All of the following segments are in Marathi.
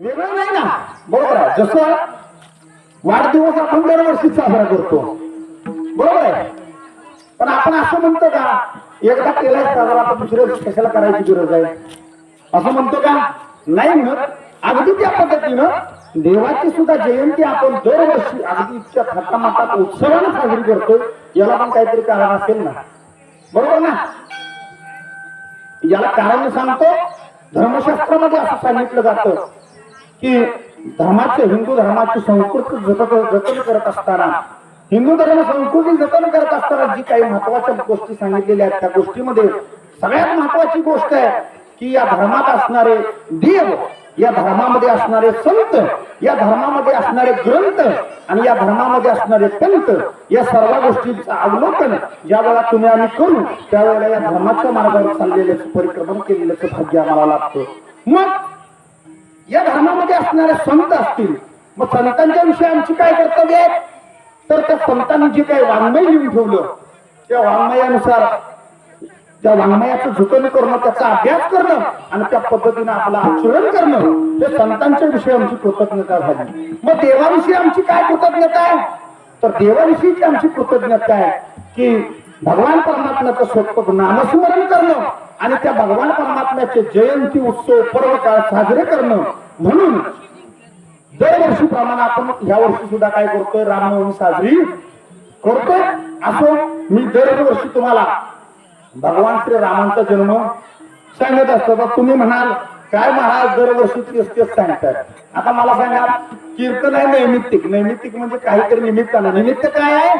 वेगळं नाही ना बरोबर आहे. जसं वाढदिवस आपण दरवर्षी साजरा करतो. बरोबर आहे. पण आपण असं म्हणतो का एकदा केलाय साजरा आपण दुसऱ्या दिवशी कशाला करायची गरज आहे? असं म्हणतो का? नाही म्हणत. अगदी त्या पद्धतीनं देवाची सुद्धा जयंती आपण दरवर्षी अगदी इतक्या थाटामाटात उत्सवाने साजरी करतो याला पण काहीतरी कारण असेल ना. बरोबर ना? याला कारण सांगतो धर्मशास्त्रामध्ये असं सांगितलं जातं की धर्माचे हिंदू धर्माची संस्कृती जतन जतन करत असताना हिंदू धर्म संस्कृती जतन करत असताना जी काही महत्त्वाच्या गोष्टी सांगितलेल्या आहेत त्या गोष्टीमध्ये सगळ्यात महत्वाची गोष्ट आहे की या धर्मात असणारे देव या धर्मामध्ये असणारे संत या धर्मामध्ये असणारे ग्रंथ आणि या धर्मामध्ये असणारे पंत या सर्व गोष्टींचं अवलोकन ज्या वेळा तुम्ही आम्ही करू त्यावेळेला या धर्माच्या मार्गावर चाललेल्याचं परिक्रमण केलेल्याचं भाग्य आम्हाला लागतं मग या धर्मामध्ये असणारे संत असतील मग संतांच्या विषयी आमची काय कर्तव्य आहे तर त्या संतांनी जे काही वाङ्मय लिहून ठेवलं त्या वाङ्मयानुसार त्या वाङ्मयाचं जतन करणं त्याचा अभ्यास करणं आणि त्या पद्धतीनं आपलं आचरण करणं हे संतांच्या विषयी आमची कृतज्ञता झाली. मग देवाविषयी आमची काय कृतज्ञता आहे? तर देवाविषयीची आमची कृतज्ञता आहे की भगवान परमात्म्याचं स्वतः नामस्मरण करणं आणि त्या भगवान परमात्म्याचे जयंती उत्सव पर्व काळ साजरे करणं म्हणून दरवर्षी प्रमाणे आपण या वर्षी सुद्धा काय करतोय? रामनवमी साजरी करतोय. असो मी दरवर्षी तुम्हाला भगवान श्री रामांचा जन्म सांगत असतो. तुम्ही म्हणाल काय महाराज दरवर्षी तेच तेच सांगतात आता मला सांगा कीर्तन आहे नैमित्तिक. नैमित्तिक म्हणजे काहीतरी निमित्तानं. निमित्त काय आहे?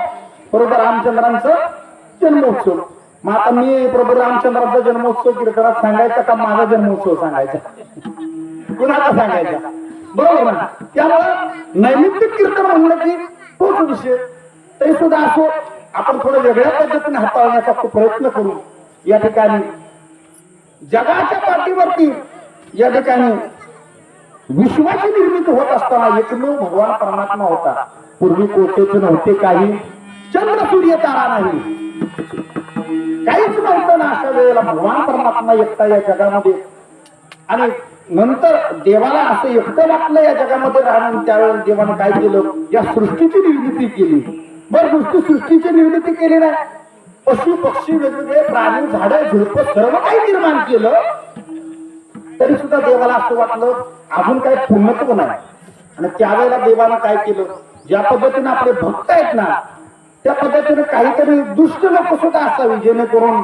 बरोबर रामचंद्रांचं जन्मोत्सव. मग आता मी प्रभू रामचंद्राचा जन्मोत्सव कीर्तनात सांगायचा का माझा जन्मोत्सव सांगायचा? कुणाचा सांगायचा? बरोबर ना? त्यामुळं नैमित्य कीर्तन म्हणलं की तोच विषय. तरी सुद्धा असो आपण थोडं वेगळ्या पद्धतीने हाताळण्याचा प्रयत्न करू. या ठिकाणी जगाच्या पाठीवरती या ठिकाणी विश्वाची निर्मिती होत असताना एकमेव भगवान परमात्मा होता. पूर्वी कोटेचे नव्हते काही. चंद्र सूर्य तारा नाही. काहीच नव्हतं ना अशा वेळेला भगवान परमात्मा एकटा या जगामध्ये. आणि नंतर देवाला असं एकटं वाटलं या जगामध्ये राहणं त्यावेळेला देवानं काय केलं? या सृष्टीची निर्मिती केली. बरं नुसती सृष्टीची निर्मिती केली नाही. पशु पक्षी वेगवेगळे प्राणी झाडं झुडपं सर्व काही निर्माण केलं. तरी सुद्धा देवाला असं वाटलं अजून काही पूर्णत्व नाही. आणि त्यावेळेला देवानं काय केलं? ज्या पद्धतीने आपले भक्त आहेत ना त्या पद्धतीने काहीतरी दुष्ट लोक सुद्धा असावी जेणेकरून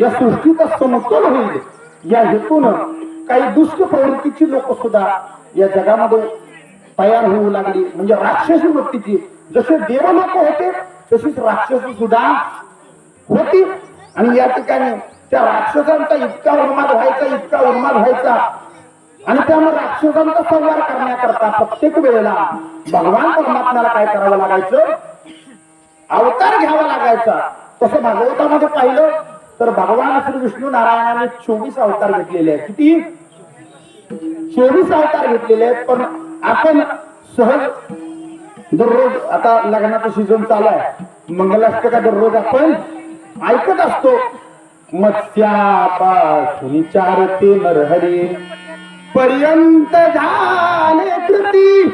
या सृष्टीचा समतोल होईल. या हेतून काही दुष्ट प्रवृत्तीची लोक सुद्धा या जगामध्ये तयार होऊ लागली. म्हणजे राक्षसी वृत्तीची. जसे देव लोक होते तशीच राक्षसी सुद्धा होती. आणि या ठिकाणी त्या राक्षसांचा इतका उन्माद व्हायचा इतका उन्माद व्हायचा. आणि त्यामुळे राक्षसांचा संवार करण्याकरता प्रत्येक वेळेला भगवान परमात्म्याला काय करावं लागायचं? अवतार घ्यावा लागायचा. तसं भागवतामध्ये पाहिलं तर भगवान श्री विष्णू नारायणाने चोवीस अवतार घेतलेले आहेत. किती? चोवीस अवतार घेतलेले आहेत. पण आपण सहज दररोज आता लग्नाचा सीझन चालू आहे. मंगलाष्टका दररोज आपण ऐकत असतो. मत्स्यापासून चारते नरहरी पर्यंत झाले कृती.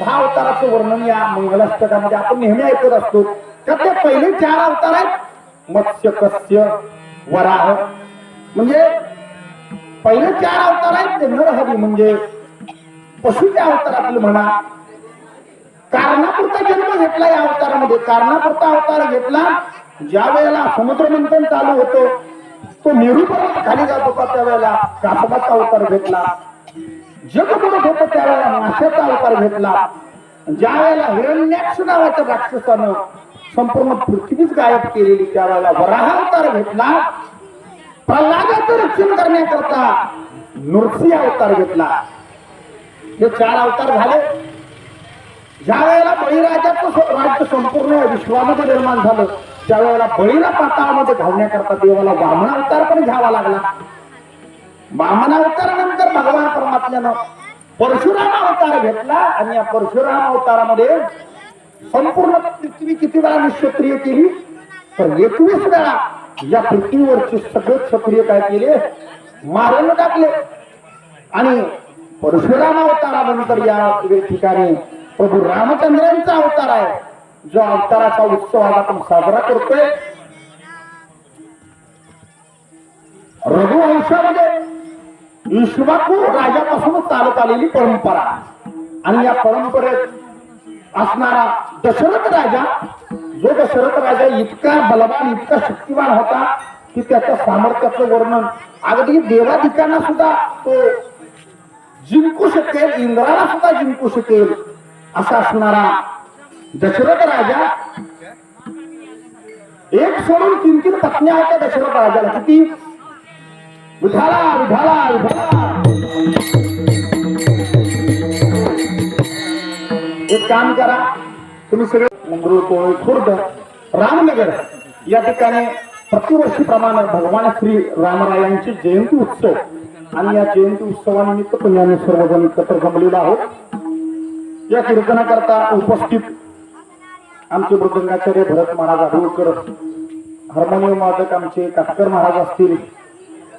दहा अवताराचं वर्णन या मंगलाष्टकामध्ये आपण नेहमी ऐकत असतो. तर ते पहिले चार अवतार आहेत. मत्स्य कस्य वराह. म्हणजे पहिले चार अवतार आहेत ते नरहरी म्हणजे पशुच्या अवतारातील म्हणा. कारणापुरता जन्म घेतला या अवतारामध्ये. कारणापुरता अवतार घेतला ज्या वेळेला समुद्र मंथन चालू होतो तो निरूपर्यंत खाली जात होता त्यावेळेला. कासबाचा अवतार घेतला. जग बुडत होत त्यावेळेला. माशाचा अवतार घेतला. ज्या वेळेला हिरण्याक्ष नावाच्या राक्षसानं संपूर्ण पृथ्वीच गायब केलेली त्यावेळेला वराहावतार घेतला प्रल्हादाचं रक्षण करण्याकरता नृसिंह अवतार घेतला. हे चार अवतार झाले. ज्या वेळेला बळीराजाचं राज्य संपूर्ण विश्वामध्ये निर्माण झालं त्यावेळेला बळीला पाताळामध्ये घालण्याकरता देवाला वामन अवतार पण घ्यावा लागला. वामन अवतारानंतर भगवान परमात्म्यानं परशुराम अवतार घेतला आणि या परशुराम अवतारामध्ये संपूर्ण पृथ्वी किती वेळा निक्षत्रिय केली? तर एकवीस वेळा. या पृथ्वीवरचे सगळे क्षत्रिय काय केले? मारून टाकले आणि परशुराम अवतारानंतर या ठिकाणी प्रभू रामचंद्रांचा अवतार आहे. जो अवताराचा उत्सव आज आपण साजरा करतोय. रघुवंशामध्ये विश्वाकू राजापासून चालत आलेली परंपरा. आणि या परंपरेत असणारा दशरथ राजा जो दशरथ राजा इतका बलवान इतका शक्तिवान होता की त्याच्या सामर्थ्याचं वर्णन अगदी देवाधिकांना सुद्धा तो जिंकू शकेल इंद्राला सुद्धा जिंकू शकेल असा असणारा दशरथ राजा. एक सोडून तीन तीन पत्न्या होत्या दशरथ राजाला. किती? विधाला विधाला विधाला एक काम करा. तुम्ही सगळे मंगरूळ कोळी खुर्द रामनगर या ठिकाणी प्रतिवर्षीप्रमाणे भगवान श्री रामरायांची जयंती उत्सव आणि या जयंती उत्सवानिमित्त पुण्याने सर्वजण एकत्र जमलेलो आहोत. या कीर्तनाकरता उपस्थित आमचे मृदंगाचार्य भरत महाराज आडूळकर हार्मोनियम वादक आमचे काटकर महाराज असतील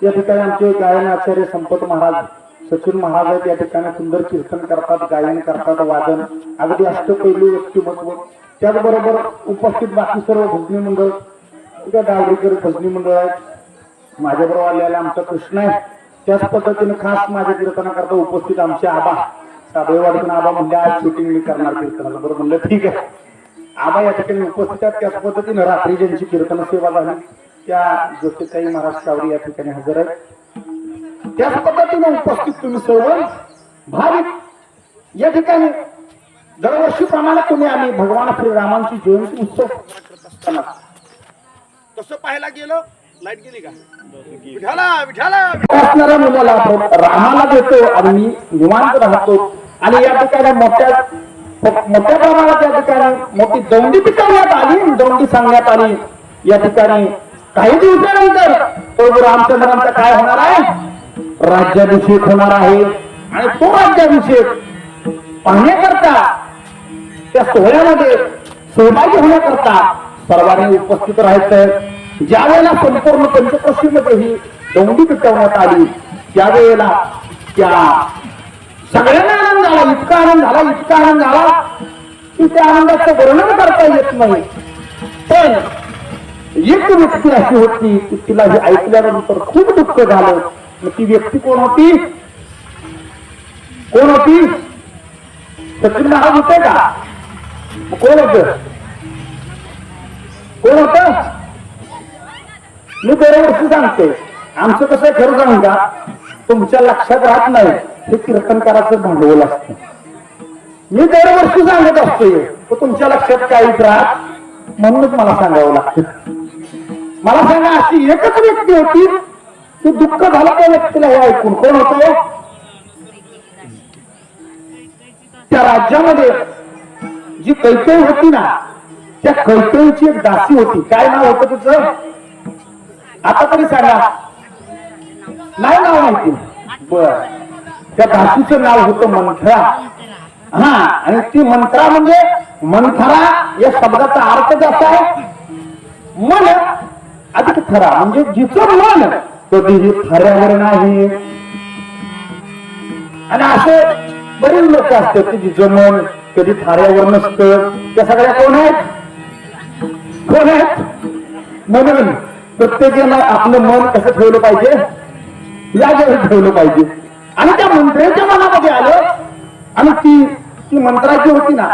या ठिकाणी आमचे गायन आचार्य संपत महाराज सचिन महाराज या ठिकाणी सुंदर कीर्तन करतात गायन करतात वादन अगदी अष्टपैलू व्यक्तिमत्व त्याचबरोबर उपस्थित बाकी सर्व भजनी मंडळ. इथं डावरीकर भजनी मंडळ आहेत. माझ्याबरोबर आलेला आमचा कृष्ण आहे. त्याच पद्धतीने खास माझ्या कीर्तनाकरता उपस्थित आमचे आबा. साबळेवाडीतून आबा म्हणजे आज शूटिंग मी करणार कीर्तनाचं बरोबर म्हणलं ठीक आहे. आबा या ठिकाणी उपस्थित आहेत. त्याच पद्धतीने रात्री ज्यांची कीर्तन सेवा झाली त्या ज्योतिताई महाराज सावरी या ठिकाणी हजर आहेत. त्याच पद्धतीने उपस्थित तुम्ही सर्व भाविक या ठिकाणी दरवर्षीप्रमाणे तुम्ही आम्ही भगवान श्रीरामांची जयंती उत्सव तसं पाहायला गेलं लाइट गेली का? विठाला विठाला असणाऱ्या मुलाला आपण रामाला देतो आणि मी निवांत राहतो. आणि या ठिकाणी मोठ्या मोठ्या प्रमाणात या ठिकाणी मोठी दौंडी पिकवण्यात आली दौंडी सांगण्यात आली. या ठिकाणी काही दिवसानंतर प्रभू रामचंद्रांचा काय होणार आहे? राज्याभिषेक होणार आहे. आणि तो राज्याभिषेक पाहण्याकरता त्या सोहळ्यामध्ये सहभागी होण्याकरता सर्वांनी उपस्थित राहायचं ज्या वेळेला संपूर्ण पंचकृषीमध्ये ही दोंडी पिटवण्यात आली त्यावेळेला त्या सगळ्यांना आनंद झाला इतका आनंद झाला इतका आनंद झाला की त्या आनंदाचं वर्णन करता येत नाही. पण एक व्यक्ती अशी होती की तिला हे ऐकल्यानंतर खूप दुःख झालं. मग ती व्यक्ती कोण होती? कोण होती? सचिन महाराज होते का कोण होत? कोण होत? मी दरवर्षी सांगते. आमचं कसं खरं सांगू का? तुमच्या लक्षात राहत नाही. हे कीर्तनकाराचं भांडवल असतं. मी दरवर्षी सांगत असतो तुमच्या लक्षात काहीच राहत? म्हणूनच मला सांगावं लागतं. मला सांगा अशी एकच व्यक्ती होती की दुःख झालं त्या व्यक्तीला हे ऐकून. कोण होत हो? त्या राज्यामध्ये जी कैकेयी होती ना त्या कैकेयीची एक दासी होती. काय नाव होतं तुझं आता तरी सांगा. नाही नाव माहिती. बर. त्या दासीचं नाव होतं मंथरा. हा आणि ती मंत्रा म्हणजे मंथरा या शब्दाचा अर्थ कसा आहे मन. अधिक खरा म्हणजे जिचं मन. कधीही खऱ्यावर नाही. आणि असे बरेच लोक असतात की जिचं मन कधी थाऱ्यावर नसतं. त्या सगळ्या कोण आहेत? कोण आहेत? म्हणून प्रत्येकाला आपलं मन कसं ठेवलं पाहिजे? जागेवर ठेवलं पाहिजे. आणि त्या मंत्र्याच्या मनामध्ये आलं. आणि ती ती मंत्राची होती ना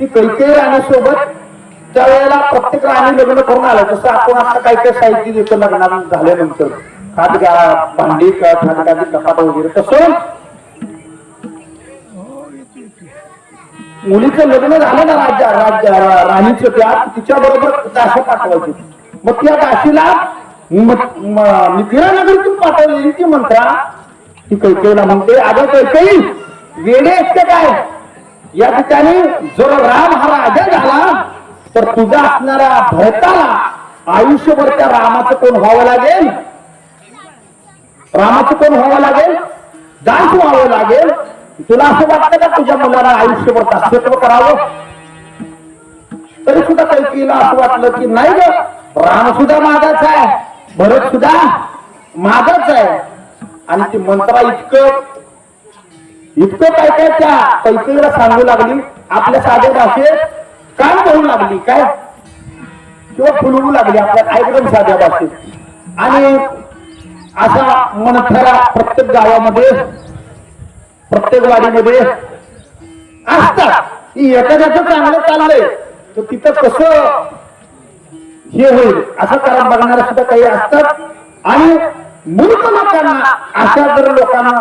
ती कैकेयी राणीसोबत त्या वेळेला प्रत्येक राणी लग्न करून आलं. तसं आपण आता काय काय साहित्य देतो लग्नात झाल्यानंतर. खाटगा भांडी खाटगाची कपाट वगैरे तसं मुलीचं लग्न झालं ना राज्य राज्य राणीचं त्या तिच्या बरोबर दाशा पाठवायची. मग त्या दाशीला मिथिलानगरीतून पाठवलेली ती म्हणता ती कैकेला म्हणते अगं कैकेई वेडे असते काय? या ठिकाणी जर राम हा राजा झाला. तर तुझा असणारा भरताला आयुष्यभर त्या रामाचं कोण व्हावं लागेल? रामाचं कोण व्हावं लागेल दास व्हावं लागेल. तुला असं वाटतं का तुझ्या मुलाला आयुष्यभर दास्यत्व करावं? तरी सुद्धा कैकीला असं वाटलं की नाही ग. राम सुद्धा माझाच आहे भरत सुद्धा माझाच आहे. आणि ती मंत्रा इतकं इतकं काय काय त्या कैकीला सांगू लागली आपल्या साध्या भाषेत काय म्हणू लागली काय? किंवा फुलवू लागली आपल्या एकदम साध्या भाषेत. आणि असा मनथरा प्रत्येक गावामध्ये प्रत्येक वाडीमध्ये असतात. एखाद्याच चांगलं चाललंय तर तिथं कसं हे होईल? असं कारण बघणारे सुद्धा काही असतात. आणि मूर्ख लोकांना अशा जर लोकांना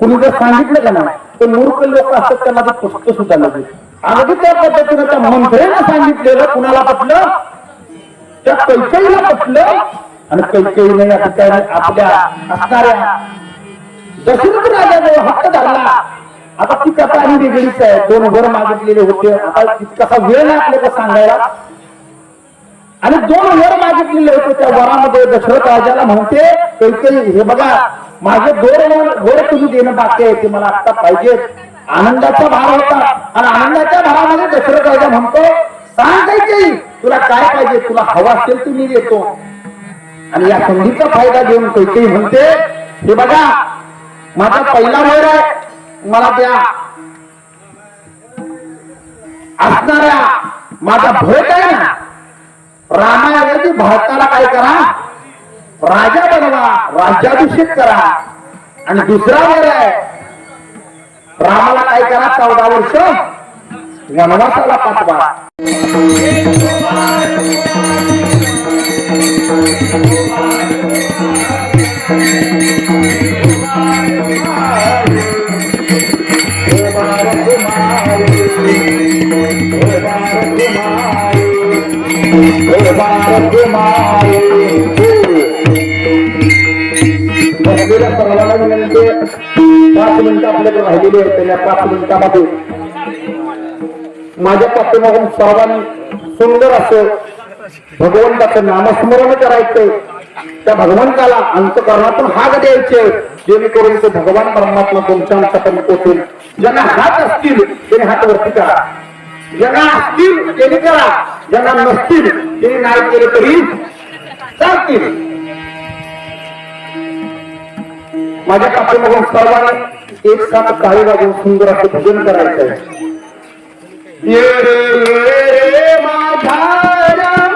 कुणी जर सांगितलं का नाही तर मूर्ख लोक असतात त्यांना ते पुस्तक सुद्धा लागेल. अगदी त्या पद्धतीनं त्या मंत्र्यानं सांगितलेलं कुणाला पटलं? त्या कैकेईला पटलं? आणि कैकेईने नाही ठिकाणी आपल्या असणाऱ्या दशरथ राजाने हक्क धरला. आता ती कथा आणि वेगळीच आहे. दोन वर मागितलेले होते. आता कसा वेळ नाही आपल्याला सांगायला. आणि दोन वर मागितलेले होते त्या वरामध्ये दशरथ राजाला म्हणते कैकेयी हे बघा माझे गोर वर तुम्ही देणं बाकी आहे. ते मला आता पाहिजे. आनंदाचा भाव होता. आणि आनंदाच्या भावामध्ये दशरथ राजा म्हणतो सांग कैकेयी तुला काय पाहिजे? तुला हवा असेल तुम्ही मी देतो. आणि या संधीचा फायदा घेऊन कैकेयी म्हणते हे बघा माझा पहिला वर आहे मला द्या. असणाऱ्या माझा भोट आहे ना रामायणाची भारताला काय करा राजा बनवा राज्याभिषेक करा. आणि दुसरा वर आहे रामाला काय करा चौदा वर्ष वनवासाला पाठवा. राहिलेली आहेत त्या पाच मिनिटामध्ये माझ्या पाठीमागून सर्वांनी सुंदर असं भगवंताचं नामस्मरण करायचं त्या भगवंताला अंतकरणातून हात द्यायचे जेणेकरून ते भगवान परमात्मा तुमच्या आमच्यापर्यंत पोहोचेल ज्यांना हात असतील त्यांनी हात वरती करा ज्यांना असतील त्यांनी करा ज्यांना नसतील त्यांनी नाही केले तरी चालतील माझ्या पाठीमागून सर्वांनी एक साथ काळी वाजून सुंदर असं भजन करायचं आहे. माझा राम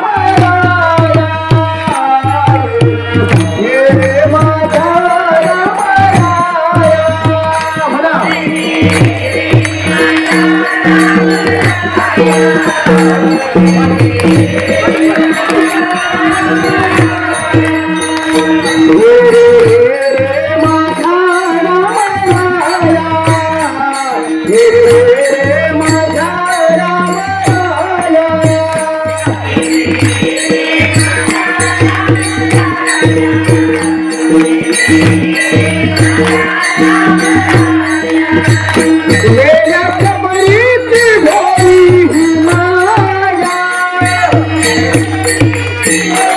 Thank you.